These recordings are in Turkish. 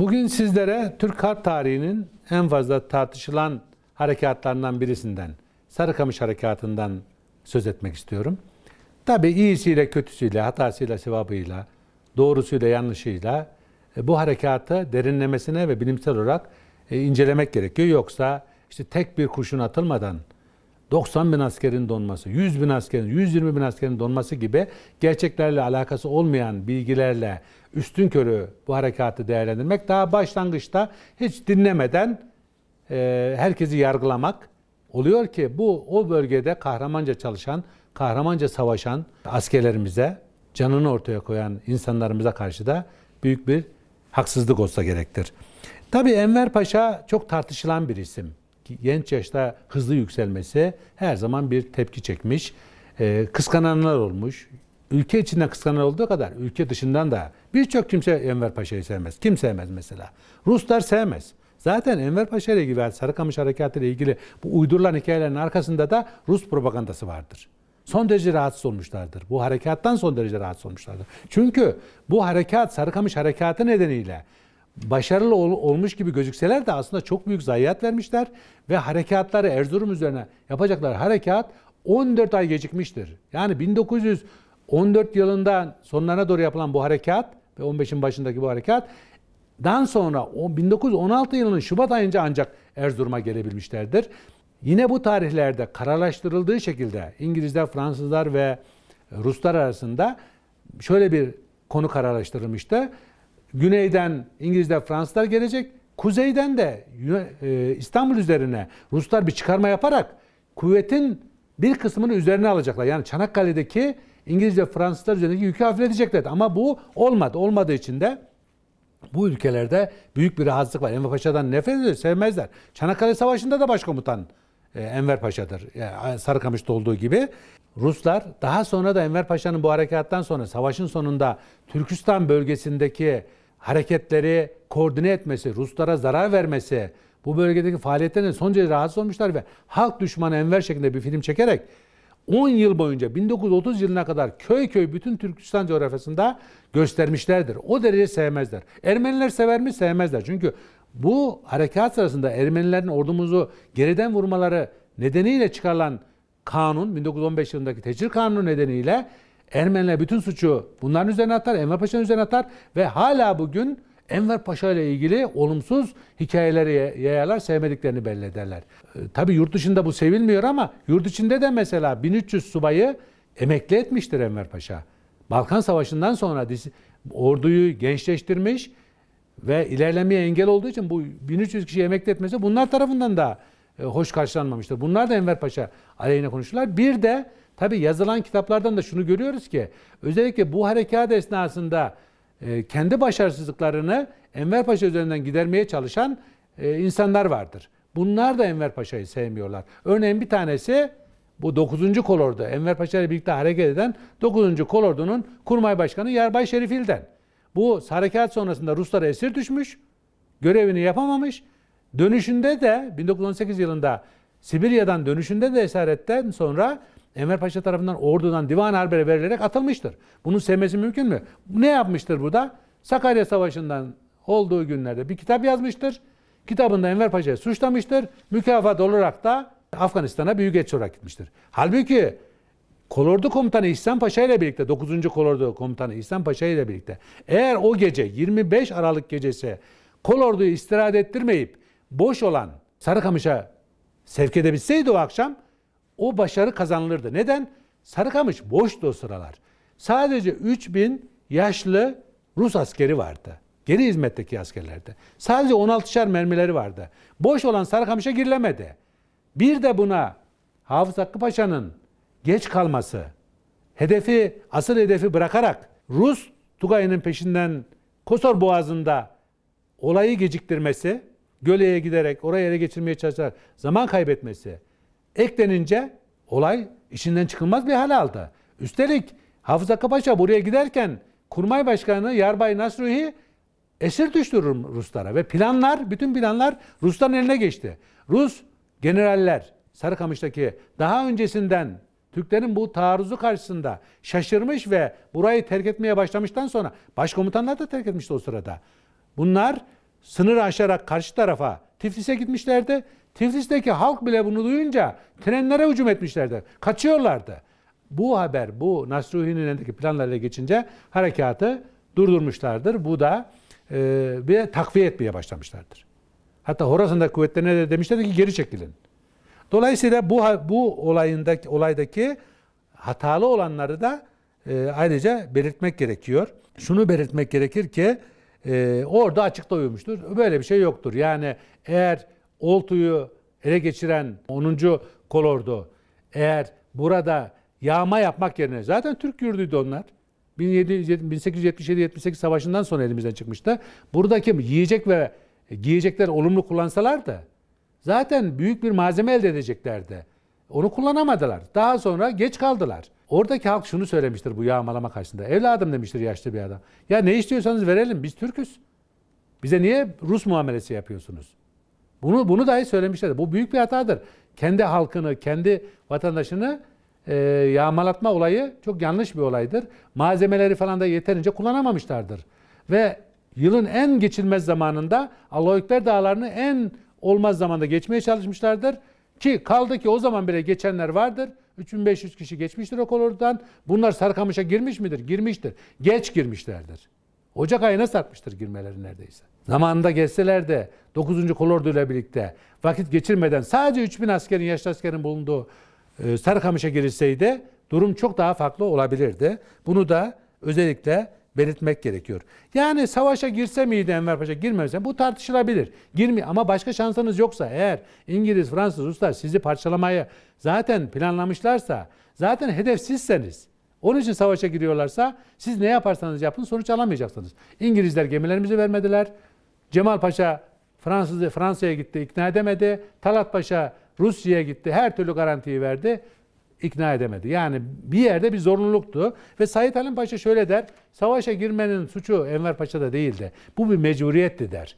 Bugün sizlere Türk harp tarihinin en fazla tartışılan harekatlarından birisinden, Sarıkamış Harekatı'ndan söz etmek istiyorum. Tabii iyisiyle, kötüsüyle, hatasıyla, sevabıyla, doğrusuyla, yanlışıyla e, bu harekatı derinlemesine ve bilimsel olarak e, incelemek gerekiyor. Yoksa işte tek bir kurşun atılmadan 90 bin askerin donması, 100 bin askerin, 120 bin askerin donması gibi gerçeklerle alakası olmayan bilgilerle üstün körü bu harekatı değerlendirmek daha başlangıçta hiç dinlemeden e, herkesi yargılamak oluyor ki bu o bölgede kahramanca çalışan, kahramanca savaşan askerlerimize, canını ortaya koyan insanlarımıza karşı da büyük bir haksızlık olsa gerektir. Tabii Enver Paşa çok tartışılan bir isim. Genç yaşta hızlı yükselmesi her zaman bir tepki çekmiş. Ee, kıskananlar olmuş. Ülke içinde kıskanan olduğu kadar ülke dışından da birçok kimse Enver Paşa'yı sevmez. Kim sevmez mesela? Ruslar sevmez. Zaten Enver Paşa ile ilgili Sarıkamış Harekatı ile ilgili bu uydurulan hikayelerin arkasında da Rus propagandası vardır. Son derece rahatsız olmuşlardır. Bu harekattan son derece rahatsız olmuşlardır. Çünkü bu harekat Sarıkamış Harekatı nedeniyle başarılı ol- olmuş gibi gözükseler de aslında çok büyük zayiat vermişler ve harekatları Erzurum üzerine yapacakları harekat 14 ay gecikmiştir. Yani 1914 yılından sonlarına doğru yapılan bu harekat ve 15'in başındaki bu harekat dan sonra o 1916 yılının Şubat ayınca ancak Erzurum'a gelebilmişlerdir. Yine bu tarihlerde kararlaştırıldığı şekilde İngilizler, Fransızlar ve Ruslar arasında şöyle bir konu kararlaştırılmıştı. Güneyden İngilizler, Fransızlar gelecek. Kuzeyden de e, İstanbul üzerine Ruslar bir çıkarma yaparak kuvvetin bir kısmını üzerine alacaklar. Yani Çanakkale'deki İngiliz ve Fransızlar üzerindeki yükü hafifleteceklerdi. Ama bu olmadı. Olmadığı için de bu ülkelerde büyük bir rahatsızlık var. Enver Paşa'dan nefret ediyor, sevmezler. Çanakkale Savaşı'nda da başkomutan e, Enver Paşa'dır. Yani Sarıkamış'ta olduğu gibi. Ruslar daha sonra da Enver Paşa'nın bu harekattan sonra savaşın sonunda Türkistan bölgesindeki hareketleri koordine etmesi, Ruslara zarar vermesi, bu bölgedeki faaliyetlerine son derece rahatsız olmuşlar ve halk düşmanı Enver şeklinde bir film çekerek 10 yıl boyunca 1930 yılına kadar köy köy bütün Türkistan coğrafyasında göstermişlerdir. O derece sevmezler. Ermeniler sever mi? Sevmezler. Çünkü bu harekat sırasında Ermenilerin ordumuzu geriden vurmaları nedeniyle çıkarılan kanun 1915 yılındaki tecir kanunu nedeniyle Ermeniler bütün suçu bunların üzerine atar, Enver Paşa'nın üzerine atar ve hala bugün Enver Paşa ile ilgili olumsuz hikayeleri yayarlar, sevmediklerini belli ederler. Ee, tabii yurt dışında bu sevilmiyor ama yurt içinde de mesela 1300 subayı emekli etmiştir Enver Paşa. Balkan Savaşı'ndan sonra orduyu gençleştirmiş ve ilerlemeye engel olduğu için bu 1300 kişi emekli etmesi bunlar tarafından da e, hoş karşılanmamıştır. Bunlar da Enver Paşa aleyhine konuştular. Bir de tabii yazılan kitaplardan da şunu görüyoruz ki özellikle bu harekat esnasında e, kendi başarısızlıklarını Enver Paşa üzerinden gidermeye çalışan e, insanlar vardır. Bunlar da Enver Paşa'yı sevmiyorlar. Örneğin bir tanesi bu 9. kolordu Enver Paşa ile birlikte hareket eden 9. kolordunun kurmay başkanı Yarbay Şerifil'den. Bu harekat sonrasında Ruslara esir düşmüş, görevini yapamamış. Dönüşünde de 1918 yılında Sibirya'dan dönüşünde de esaretten sonra Enver Paşa tarafından ordudan divan harbere verilerek atılmıştır. Bunun sevmesi mümkün mü? Ne yapmıştır bu da? Sakarya Savaşı'ndan olduğu günlerde bir kitap yazmıştır. Kitabında Enver Paşa'yı suçlamıştır. Mükafat olarak da Afganistan'a büyükelçi olarak gitmiştir. Halbuki Kolordu Komutanı İhsan Paşa ile birlikte 9. Kolordu Komutanı İhsan Paşa ile birlikte eğer o gece 25 Aralık gecesi Kolordu'yu istirahat ettirmeyip boş olan Sarıkamış'a sevk edebilseydi o akşam o başarı kazanılırdı. Neden? Sarıkamış boştu o sıralar. Sadece 3000 yaşlı Rus askeri vardı. Geri hizmetteki askerlerde. Sadece 16'şer mermileri vardı. Boş olan Sarıkamış'a girilemedi. Bir de buna Hafız Hakkı Paşa'nın geç kalması, hedefi, asıl hedefi bırakarak Rus Tugay'ının peşinden Kosor Boğazı'nda olayı geciktirmesi, Göle'ye giderek oraya ele geçirmeye çalışarak zaman kaybetmesi eklenince olay işinden çıkılmaz bir hal aldı. Üstelik Hafız Hakkı buraya giderken Kurmay Başkanı Yarbay Nasruhi esir düştü Rum- Ruslara ve planlar, bütün planlar Rusların eline geçti. Rus generaller Sarıkamış'taki daha öncesinden Türklerin bu taarruzu karşısında şaşırmış ve burayı terk etmeye başlamıştan sonra başkomutanlar da terk etmişti o sırada. Bunlar sınırı aşarak karşı tarafa Tiflis'e gitmişlerdi. Tiflis'teki halk bile bunu duyunca trenlere hücum etmişlerdi. Kaçıyorlardı. Bu haber, bu Nasruhi'nin elindeki planlarıyla geçince harekatı durdurmuşlardır. Bu da e, bir takviye etmeye başlamışlardır. Hatta Horasan'daki kuvvetlerine de demişlerdi ki geri çekilin. Dolayısıyla bu bu olayındaki olaydaki hatalı olanları da e, ayrıca belirtmek gerekiyor. Şunu belirtmek gerekir ki e, orada açıkta uyumuştur. Böyle bir şey yoktur. Yani eğer Oltu'yu ele geçiren 10. kolordu eğer burada yağma yapmak yerine zaten Türk yurduydu onlar. 1877-78 savaşından sonra elimizden çıkmıştı. Buradaki yiyecek ve giyecekler olumlu kullansalardı zaten büyük bir malzeme elde edeceklerdi. Onu kullanamadılar. Daha sonra geç kaldılar. Oradaki halk şunu söylemiştir bu yağmalama karşısında. Evladım demiştir yaşlı bir adam. Ya ne istiyorsanız verelim biz Türk'üz. Bize niye Rus muamelesi yapıyorsunuz? Bunu bunu dahi söylemişler. Bu büyük bir hatadır. Kendi halkını, kendi vatandaşını e, yağmalatma olayı çok yanlış bir olaydır. Malzemeleri falan da yeterince kullanamamışlardır. Ve yılın en geçilmez zamanında Allahu Ekber dağlarını en olmaz zamanda geçmeye çalışmışlardır. Ki kaldı ki o zaman bile geçenler vardır. 3500 kişi geçmiştir o kolordudan. Bunlar Sarıkamış'a girmiş midir? Girmiştir. Geç girmişlerdir. Ocak ayına sarkmıştır girmeleri neredeyse. Zamanında gelseler de 9. kolordu ile birlikte vakit geçirmeden sadece 3000 askerin, yaşlı askerin bulunduğu e, Sarıkamış'a girilseydi durum çok daha farklı olabilirdi. Bunu da özellikle belirtmek gerekiyor. Yani savaşa girse miydi Enver Paşa girmese bu tartışılabilir. Girmi ama başka şansınız yoksa eğer İngiliz, Fransız, Ruslar sizi parçalamayı zaten planlamışlarsa zaten hedef sizseniz onun için savaşa giriyorlarsa siz ne yaparsanız yapın sonuç alamayacaksınız. İngilizler gemilerimizi vermediler. Cemal Paşa Fransız Fransa'ya gitti ikna edemedi. Talat Paşa Rusya'ya gitti her türlü garantiyi verdi ikna edemedi. Yani bir yerde bir zorunluluktu. Ve Said Halim Paşa şöyle der, savaşa girmenin suçu Enver Paşa'da değildi. Bu bir mecburiyetti der.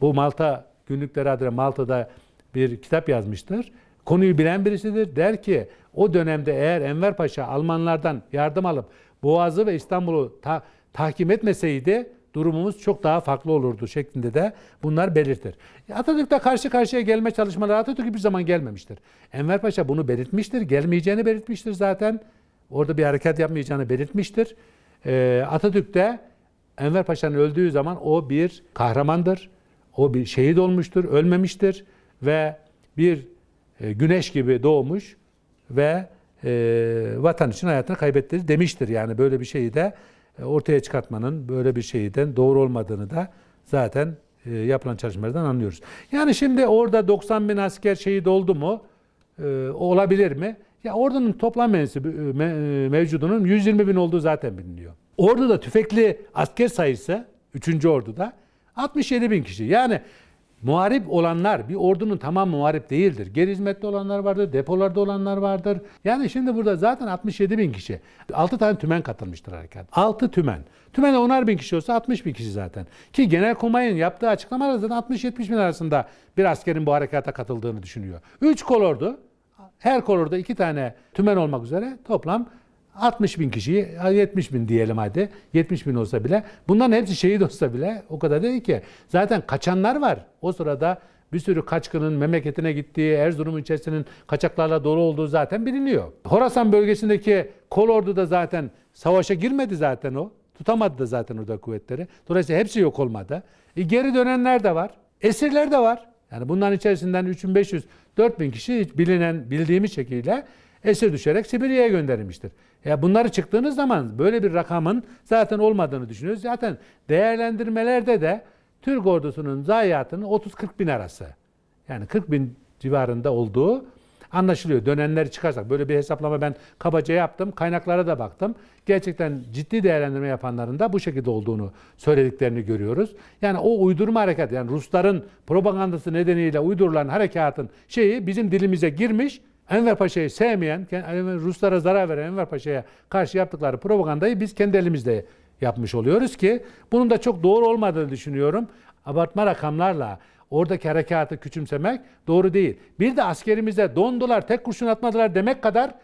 Bu Malta günlükleri adına Malta'da bir kitap yazmıştır. Konuyu bilen birisidir. Der ki o dönemde eğer Enver Paşa Almanlardan yardım alıp Boğaz'ı ve İstanbul'u ta- tahkim etmeseydi durumumuz çok daha farklı olurdu şeklinde de bunlar belirtir. Atatürk'te karşı karşıya gelme çalışmaları Atatürk hiçbir zaman gelmemiştir. Enver Paşa bunu belirtmiştir. Gelmeyeceğini belirtmiştir zaten. Orada bir hareket yapmayacağını belirtmiştir. Ee, Atatürk de Enver Paşa'nın öldüğü zaman o bir kahramandır. O bir şehit olmuştur, ölmemiştir ve bir e, güneş gibi doğmuş ve e, vatan için hayatını kaybetti demiştir. Yani böyle bir şeyi de e, ortaya çıkartmanın böyle bir şeyden doğru olmadığını da zaten e, yapılan çalışmalardan anlıyoruz. Yani şimdi orada 90 bin asker şehit oldu mu? E, olabilir mi? Ya ordunun toplam mensubu, e, me- e, mevcudunun 120 bin olduğu zaten biliniyor. Orduda tüfekli asker sayısı 3. orduda 67 bin kişi. Yani Muharip olanlar bir ordunun tamam muharip değildir. Geri hizmette olanlar vardır, depolarda olanlar vardır. Yani şimdi burada zaten 67 bin kişi. 6 tane tümen katılmıştır harekat. 6 tümen. Tümene 10'ar bin kişi olsa 60 bin kişi zaten. Ki Genelkurmay'ın yaptığı açıklamalar zaten 60-70 bin arasında bir askerin bu harekata katıldığını düşünüyor. 3 kolordu. Her kolorda 2 tane tümen olmak üzere toplam 60 bin kişiyi 70 bin diyelim hadi 70 bin olsa bile bunların hepsi şehit olsa bile o kadar değil ki. Zaten kaçanlar var. O sırada bir sürü kaçkının memleketine gittiği, Erzurum ilçesinin kaçaklarla dolu olduğu zaten biliniyor. Horasan bölgesindeki kolordu da zaten savaşa girmedi zaten o. Tutamadı da zaten orada kuvvetleri. Dolayısıyla hepsi yok olmadı. E geri dönenler de var. Esirler de var. Yani bunların içerisinden 3500 4000 kişi bilinen bildiğimiz şekilde esir düşerek Sibirya'ya gönderilmiştir. Ya bunları çıktığınız zaman böyle bir rakamın zaten olmadığını düşünüyoruz. Zaten değerlendirmelerde de Türk ordusunun zayiatının 30-40 bin arası. Yani 40 bin civarında olduğu anlaşılıyor. Dönenleri çıkarsak böyle bir hesaplama ben kabaca yaptım. Kaynaklara da baktım. Gerçekten ciddi değerlendirme yapanların da bu şekilde olduğunu söylediklerini görüyoruz. Yani o uydurma hareket yani Rusların propagandası nedeniyle uydurulan harekatın şeyi bizim dilimize girmiş. Enver Paşa'yı sevmeyen, Ruslara zarar veren Enver Paşa'ya karşı yaptıkları propagandayı biz kendi elimizde yapmış oluyoruz ki bunun da çok doğru olmadığını düşünüyorum. Abartma rakamlarla oradaki harekatı küçümsemek doğru değil. Bir de askerimize dondular, tek kurşun atmadılar demek kadar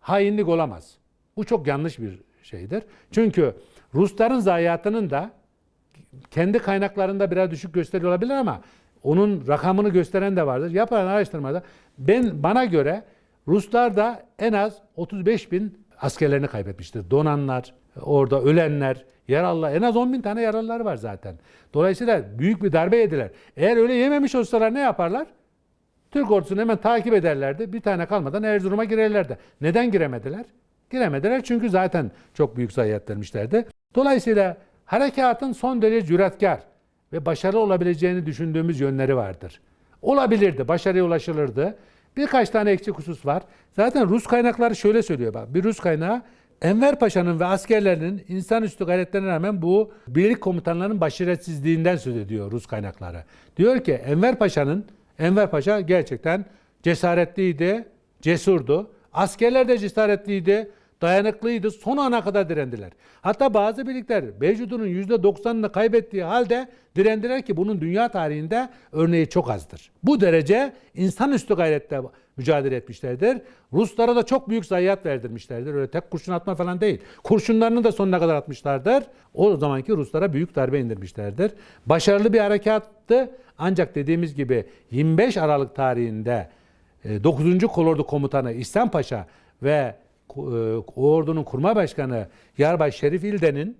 hainlik olamaz. Bu çok yanlış bir şeydir. Çünkü Rusların zayiatının da kendi kaynaklarında biraz düşük gösteriyor olabilir ama onun rakamını gösteren de vardır. Yapılan araştırmada ben bana göre Ruslar da en az 35 bin askerlerini kaybetmiştir. Donanlar, orada ölenler, yaralılar en az 10 bin tane yaralılar var zaten. Dolayısıyla büyük bir darbe yediler. Eğer öyle yememiş olsalar ne yaparlar? Türk ordusunu hemen takip ederlerdi. Bir tane kalmadan Erzurum'a girerlerdi. Neden giremediler? Giremediler çünkü zaten çok büyük zayiat vermişlerdi. Dolayısıyla harekatın son derece cüretkar ve başarılı olabileceğini düşündüğümüz yönleri vardır. Olabilirdi, başarıya ulaşılırdı. Birkaç tane eksik husus var. Zaten Rus kaynakları şöyle söylüyor bak. Bir Rus kaynağı Enver Paşa'nın ve askerlerinin insanüstü gayretlerine rağmen bu birlik komutanlarının başarısızlığından söz ediyor Rus kaynakları. Diyor ki Enver Paşa'nın Enver Paşa gerçekten cesaretliydi, cesurdu. Askerler de cesaretliydi, dayanıklıydı. Son ana kadar direndiler. Hatta bazı birlikler mevcudunun %90'ını kaybettiği halde direndiler ki bunun dünya tarihinde örneği çok azdır. Bu derece insanüstü gayretle mücadele etmişlerdir. Ruslara da çok büyük zayiat verdirmişlerdir. Öyle tek kurşun atma falan değil. Kurşunlarını da sonuna kadar atmışlardır. O zamanki Ruslara büyük darbe indirmişlerdir. Başarılı bir harekattı. Ancak dediğimiz gibi 25 Aralık tarihinde e, 9. Kolordu Komutanı İhsan Paşa ve e, o ordunun kurmay başkanı Yarbay Şerif İlden'in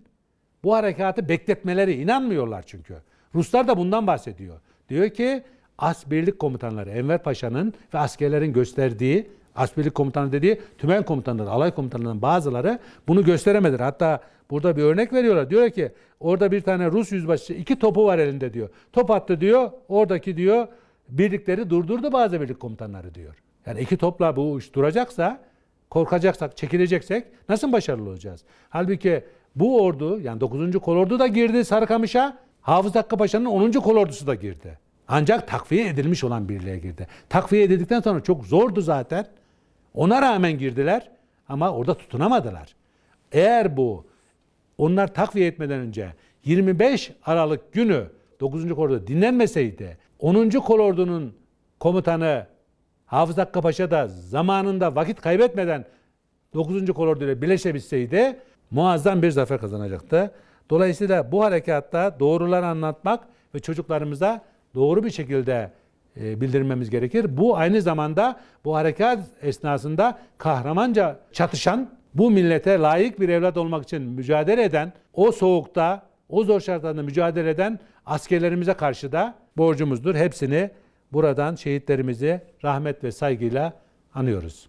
bu harekatı bekletmeleri inanmıyorlar çünkü. Ruslar da bundan bahsediyor. Diyor ki As Birlik Komutanları Enver Paşa'nın ve askerlerin gösterdiği As Birlik Komutanı dediği tümen komutanları, alay komutanlarının bazıları bunu gösteremediler. Hatta burada bir örnek veriyorlar. Diyor ki orada bir tane Rus yüzbaşı iki topu var elinde diyor. Top attı diyor. Oradaki diyor birlikleri durdurdu bazı birlik komutanları diyor. Yani iki topla bu iş duracaksa korkacaksak, çekileceksek nasıl başarılı olacağız? Halbuki bu ordu yani 9. kolordu da girdi Sarıkamış'a. Hafız Hakkı Paşa'nın 10. kolordusu da girdi. Ancak takviye edilmiş olan birliğe girdi. Takviye edildikten sonra çok zordu zaten. Ona rağmen girdiler ama orada tutunamadılar. Eğer bu onlar takviye etmeden önce 25 Aralık günü 9. kolordu dinlenmeseydi 10. kolordunun komutanı Hafız Hakkı Paşa da zamanında vakit kaybetmeden 9. kolordu ile birleşebilseydi muazzam bir zafer kazanacaktı. Dolayısıyla bu harekatta doğruları anlatmak ve çocuklarımıza doğru bir şekilde e, bildirmemiz gerekir. Bu aynı zamanda bu harekat esnasında kahramanca çatışan, bu millete layık bir evlat olmak için mücadele eden, o soğukta, o zor şartlarda mücadele eden askerlerimize karşı da borcumuzdur. Hepsini buradan şehitlerimizi rahmet ve saygıyla anıyoruz.